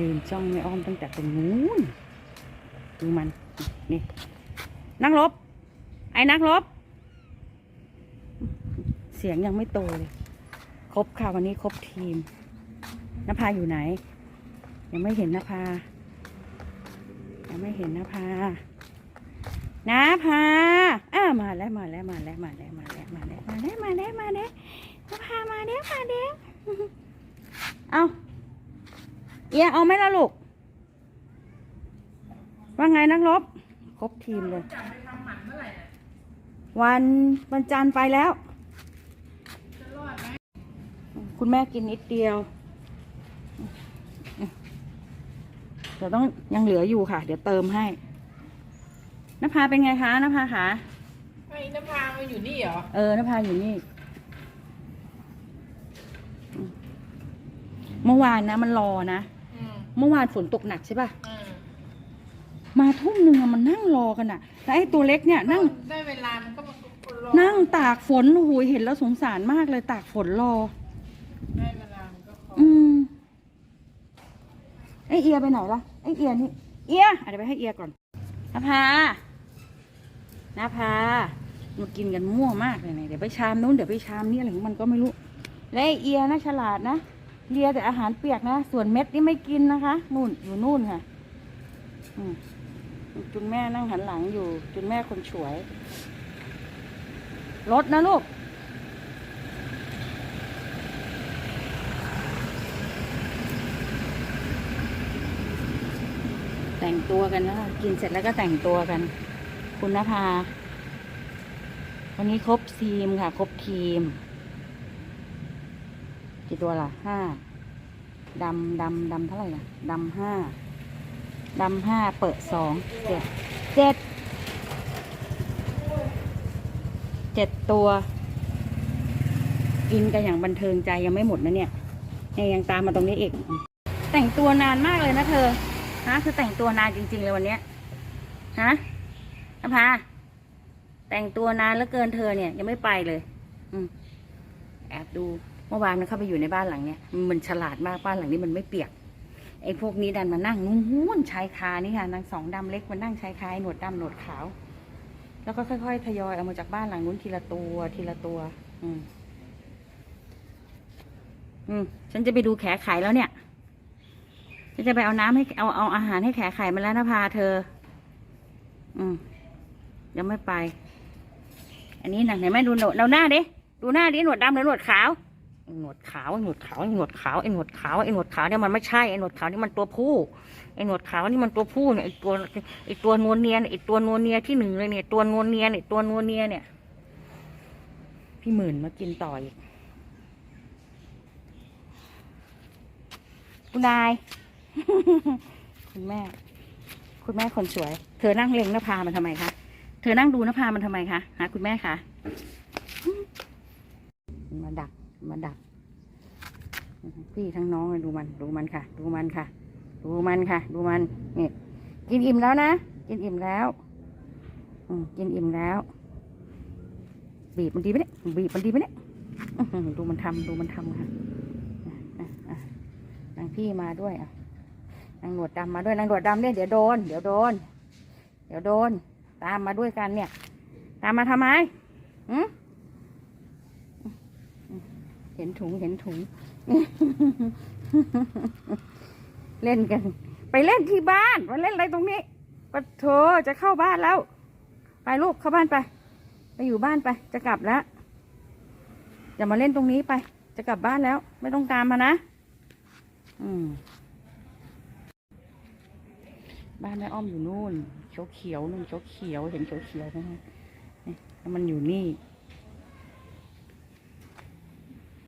ยืนจ้องแม่อ้อมตั้งแต่ตรงนู้นดูมัน นี่ นั่งลบไอ้นักลบเสียงยังไม่โตเลย ครบค่ะวันนี้ครบทีมนภาอยู่ไหน ยังไม่เห็นนภา ยังไม่เห็นนภานภาอ้ามาแล้วมาแล้วมาแล้วมาแล้วมาแล้วมาแล้วมาแล้วมาแล้วมาแล้วนภามาแล้วมาแล้วเอา เอียเอาไหมล่ะลูก ว่าไงนักรบ ครบทีมเลย วันวันจันทร์ไปแล้ว คุณแม่กินนิดเดียว เดี๋ยวต้องยังเหลืออยู่ค่ะ เดี๋ยวเติมให้นภาเป็นไงคะนภาคะไอ้นภามาอยู่นี่เหรอ เออนภาอยู่นี่ เมื่อวานนะมันรอนะอืม เมื่อวานฝนตกหนักใช่ป่ะ อืมมาทุ่มหนึ่งอะมันนั่งรอกันอะแล้วไอ้ตัวเล็กเนี่ยนั่ง ได้เวลามันก็มาคนรอนั่งตากฝนโอ้โหเห็นแล้วสงสารมากเลยตากฝนรอ ได้เวลามันก็ขออืมไอเอียไปไหนล่ะไอเอียนี่ เอียอะเดี๋ยวไปให้เอียก่อนนภานภามากินกันมั่วมากเลยเนี่ยเดี๋ยวไปชามนู้นเดี๋ยวไปชามนี้อะไรของมันก็ไม่รู้ และไอเอียนะฉลาดนะ เลียแต่อาหารเปียกนะ ส่วนเม็ดนี่ไม่กินนะคะ นู่นอยู่นู่นค่ะจุนแม่นั่งหันหลังอยู่ จุนแม่คนฉวยรถนะลูก แต่งตัวกันแล้วกินเสร็จแล้วก็แต่งตัวกัน คุณนภา วันนี้ครบทีมค่ะ ครบทีม กี่ตัวล่ะห้าดำดำดำเท่าไหร่ล่ะดำห้าดำห้าเปิดสองเจ็ดเจ็ดเจ็ดตัว กินกันอย่างบันเทิงใจยังไม่หมดนะเนี่ยเนี่ยยังตามมาตรงนี้อีก แต่งตัวนานมากเลยนะเธอฮะคือแต่งตัวนานจริง ๆ เลยวันเนี้ยฮะนภาแต่งตัวนานแล้วเกินเธอเนี่ย ยังไม่ไปเลย อืมแอบดู เมื่อวานมันเข้าไปอยู่ในบ้านหลังเนี้ยมันฉลาดมากบ้านหลังนี้มันไม่เปียกไอ้พวกนี้ดันมานั่งนู้นชายคานี่ค่ะนางสองดำเล็กมานั่งชายคาหนวดดำหนวดขาว แล้วก็ค่อยๆทยอยเอามาจากบ้านหลังนู้นทีละตัว ทีละตัว อืมอืมฉันจะไปดูแขไขแล้วเนี่ยฉันจะไปเอาน้ำให้เอาเอาอาหารให้แขไข่มาแล้วนะพาเธอ อืมยังไม่ไป อันนี้นะไหนแม่ดูหนวดเราหน้าดิดูหน้าดิหนวดดำหรือหนวดขาว หนวดขาวไอ้หนวดขาวไอ้หนวดขาวไอ้หนวดขาวไอ้หนวดขาวเนี่ยมันไม่ใช่ไอ้หนวดขาวนี่มันตัวผู้ไอ้หนวดขาวนี่มันตัวผู้เนี่ยไอ้ตัวไอ้ตัวนวลเนียนไอ้ตัวนวลเนียที่หนึ่งเลยเนี่ยตัวนวลเนียนไอ้ตัวนวลเนียเนี่ย พี่หมื่นมากินต่ออีกคุณนาย คุณแม่ คุณแม่คนสวย เธอนั่งเล็งนภามันทำไมคะเธอนั่งดูนภามันทำไมคะฮะคุณแม่คะมันมาดัก มาดัก พี่ทั้งน้องเลยดูมัน ดูมันค่ะ ดูมันค่ะ ดูมันค่ะ ดูมันนี่กินอิ่มแล้วนะ กินอิ่มแล้วอืมกินอิ่มแล้ว บีบมันดีไหมเนี่ยบีบมันดีไหมเนี่ยดูมันทำดูมันทำค่ะอะอะอะนางพี่มาด้วยอะนางหนวดดำมาด้วยนางหนวดดำเนี่ยเดี๋ยวโดน เดี๋ยวโดน เดี๋ยวโดน ตามมาด้วยกันเนี่ย ตามมาทำไมหืม เห็นถุงเห็นถุง เล่นกัน ไปเล่นที่บ้านมาเล่นอะไรตรงนี้ปะโถจะเข้าบ้านแล้ว ไปลูกเข้าบ้านไป ไปอยู่บ้านไป จะกลับแล้วอย่ามาเล่นตรงนี้ไป จะกลับบ้านแล้ว ไม่ต้องตามมานะ อืม บ้านแม่อ้อมอยู่นู่นเขียวเขียวนู่นเขียวเขียวเห็นเขียวเขียวไหมฮะมันอยู่นี่